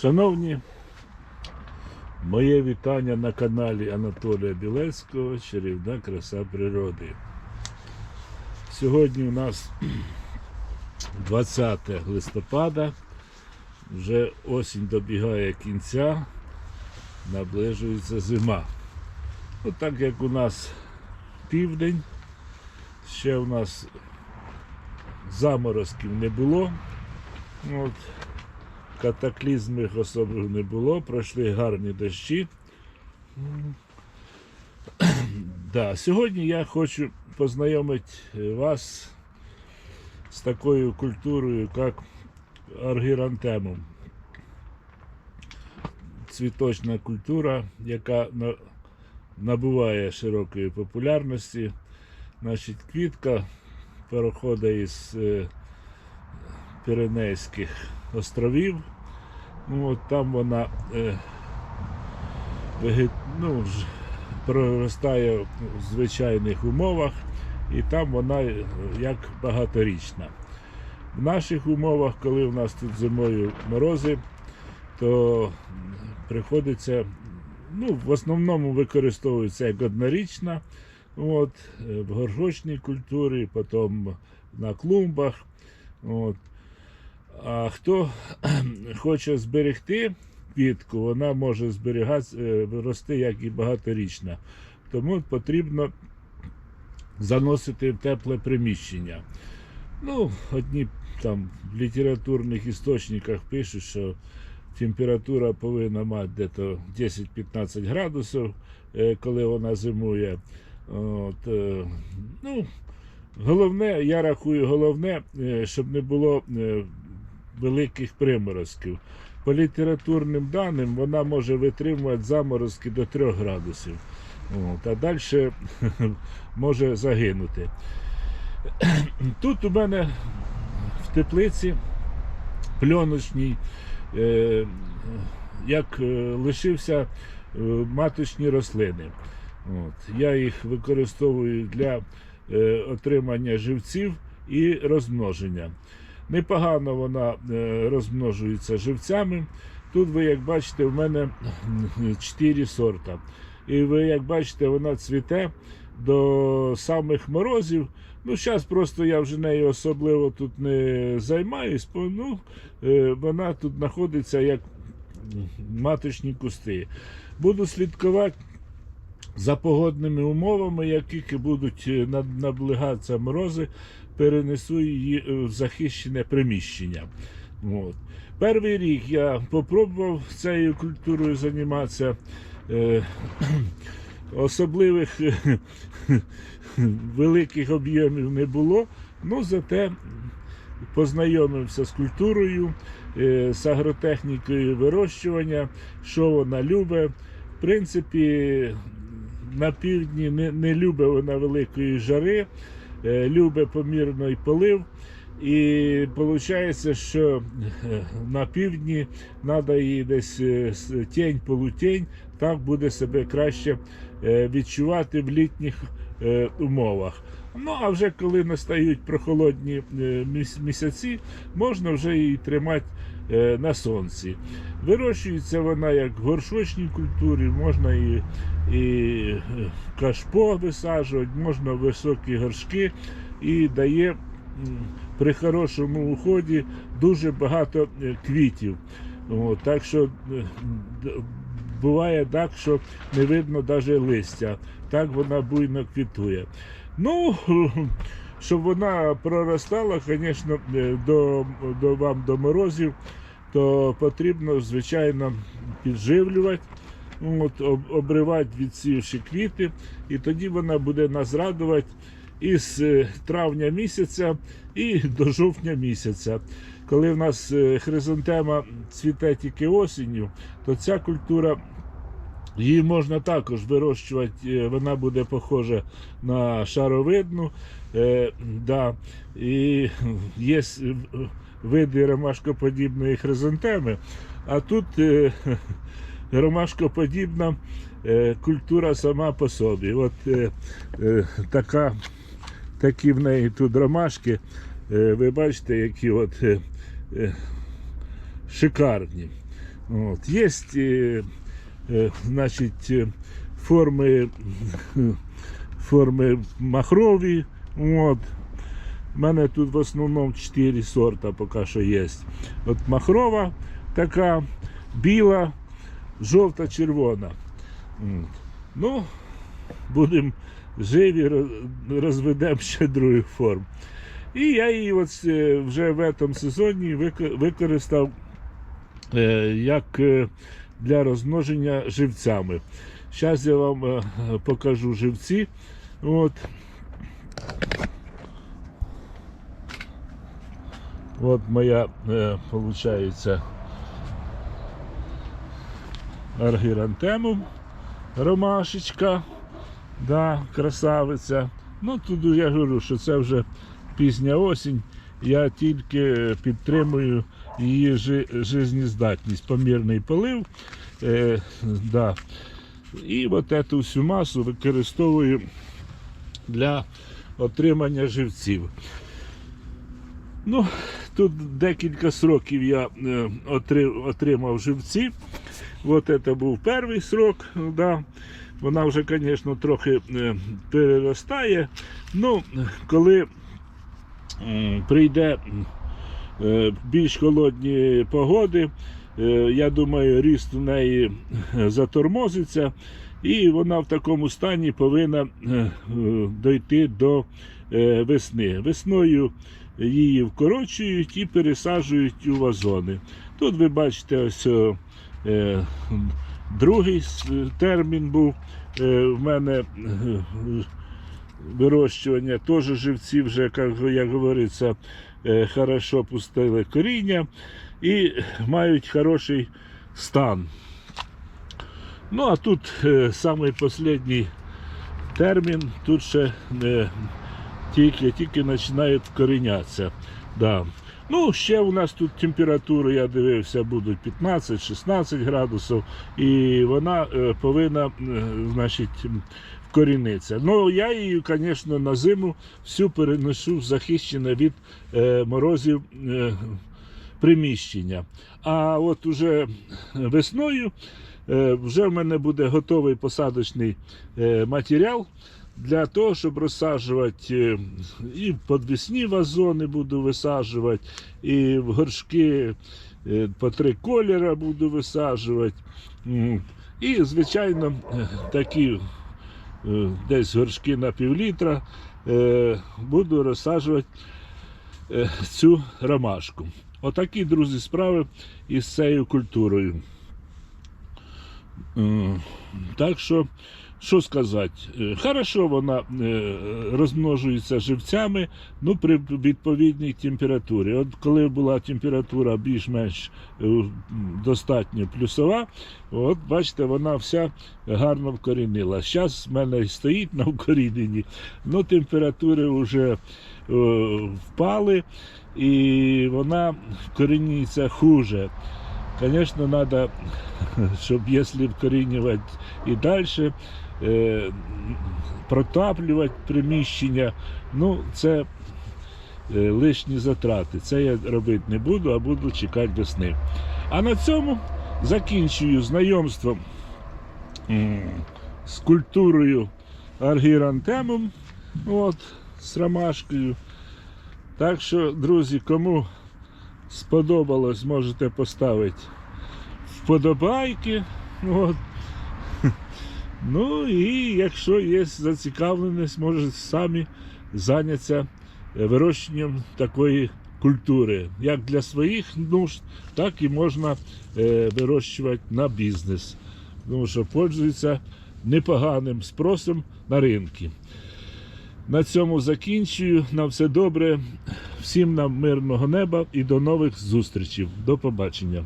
Шановні, моє вітання на каналі Анатолія Білецького Чарівна краса природи. Сьогодні у нас 20 листопада, вже осінь добігає кінця, наближується зима. Ну, так як у нас південь, ще у нас заморозків не було. От, катаклізмів особливо не було, пройшли гарні дощі. Да, сьогодні я хочу познайомити вас з такою культурою, як аргірантемум. Цвіточна культура, яка набуває широкої популярності. Значить, квітка переходить із е, Піренейських островів. Ну, от там вона е, ну, проростає в звичайних умовах, і там вона е, як багаторічна. В наших умовах, коли в нас тут зимою морози, то приходиться, ну, в основному використовується як однорічна, от, е, в горшочній культурі, потім на клумбах. От. А хто хоче зберегти квітку, вона може зберігати, е, рости як і багаторічна. Тому потрібно заносити в тепле приміщення. Ну, одні там в літературних істочниках пишуть, що температура повинна мати десь 10-15 градусів, е, коли вона зимує. От, е, ну, головне, я рахую, головне, щоб не було великих приморозків. По літературним даним вона може витримувати заморозки до 3 градусів. От, а далі може загинути. Тут у мене в теплиці пленочній, е, як е, лишився е, маточні рослини. От, я їх використовую для отримання живців і розмноження. Непогано вона е, розмножується живцями. Тут ви, як бачите, в мене 4 сорта. І ви, як бачите, вона цвіте до самих морозів. Ну, зараз просто я вже нею особливо тут не займаюсь, ну, е, вона тут знаходиться як маточні кусти. Буду слідкувати за погодними умовами, які будуть е, наближатися морози, перенесу її е, в захищене приміщення. От. Перший рік я попробував цією культурою займатися. Е, особливих е, великих об'ємів не було, ну зате познайомився з культурою, е, з агротехнікою вирощування, що вона любить. В принципі, на півдні не, не любить вона великої жари, е, любить помірний полив. І виходить, що е, на півдні треба їй десь е, тінь, полутінь, так буде себе краще відчувати в літніх умовах. Ну а вже коли настають прохолодні місяці, можна вже її тримати на сонці. Вирощується вона як в горшочній культурі, можна і, і е, кашпо висаджувати, можна високі горшки і дає при хорошому уході дуже багато е, квітів. От, так що е, буває так, що не видно навіть листя. Так вона буйно квітує. Ну, щоб вона проростала, звісно, е, до, до вам до морозів, то потрібно, звичайно, підживлювати. От, обривати відсівши квіти, і тоді вона буде нас радувати із е, травня місяця і до жовтня місяця. Коли в нас е, хризантема цвіте тільки осінню, то ця культура її можна також вирощувати, е, вона буде похожа на шаровидну. Е, да. І є види ромашкоподібної хризантеми, а тут е, ромашкоподібна е, культура сама по собі. От е, така, такі в неї тут ромашки, ви бачите, які от шикарні. От. Є значить, форми, форми махрові. От. У мене тут в основному 4 сорта поки що є. От махрова така, біла, жовта, червона. Ну, будемо живі, розведемо ще других форм. І я її от е, вже в цьому сезоні використав е, як е, для розмноження живцями. Зараз я вам покажу живці. От. От моя, е, получається, аргірантемум, ромашечка, да, красавиця. Ну, тут я говорю, що це вже пізня осінь. Я тільки підтримую її жи- жизнездатність, помірний полив. Е, да. І от цю всю масу використовую для отримання живців. Ну, тут декілька сроків я е, отримав живці. От це був перший срок. Да. Вона вже, звісно, трохи е, переростає. Ну, коли прийде е, більш холодні погоди, я думаю, ріст у неї затормозиться, і вона в такому стані повинна дойти до весни. Весною її вкорочують і пересаджують у вазони. Тут ви бачите, ось е, другий термін був е, в мене е, вирощування. Теж живці вже, як, як говориться, е, хорошо пустили коріння і мають хороший стан. Ну, а тут е, самий останній термін, тут ще е, тільки, тільки починають вкорінятися. Да. Ну, ще у нас тут температури, я дивився, будуть 15-16 градусів, і вона е, повинна е, значить, вкорінитися. Ну, я її, звісно, на зиму всю переношу захищене від е, морозів е, приміщення. А от уже весною е, вже в мене буде готовий посадочний е, матеріал для того, щоб розсаджувати і подвісні вазони буду висаджувати, і в горшки е, по три кольора буду висаджувати. І, звичайно, такі е, десь горшки на пів літра е, буду розсаджувати цю ромашку. Отакі, друзі, справи із цією культурою. Так що, що сказати, Е, хорошо вона е, розмножується живцями, ну при відповідній температурі. От коли була температура більш-менш е, достатньо плюсова, от бачите, вона вся гарно вкорінила. Зараз в мене стоїть на вкоріненні, ну температури вже впали, і вона вкорінюється хуже. Звісно, треба, щоб якщо вкорінювати і далі, е, протаплювати приміщення, ну, це е, лишні затрати. Це я робити не буду, а буду чекати весни. А на цьому закінчую знайомство з культурою аргірантемом, от, з ромашкою. Так що, друзі, кому сподобалось, можете поставити вподобайки. От. Ну і якщо є зацікавленість, можете самі зайнятися е, вирощенням такої культури. Як для своїх нужд, так і можна е, вирощувати на бізнес. Тому що пользується непоганим спросом на ринку. На цьому закінчую. На все добре. Всім нам мирного неба і до нових зустрічей. До побачення.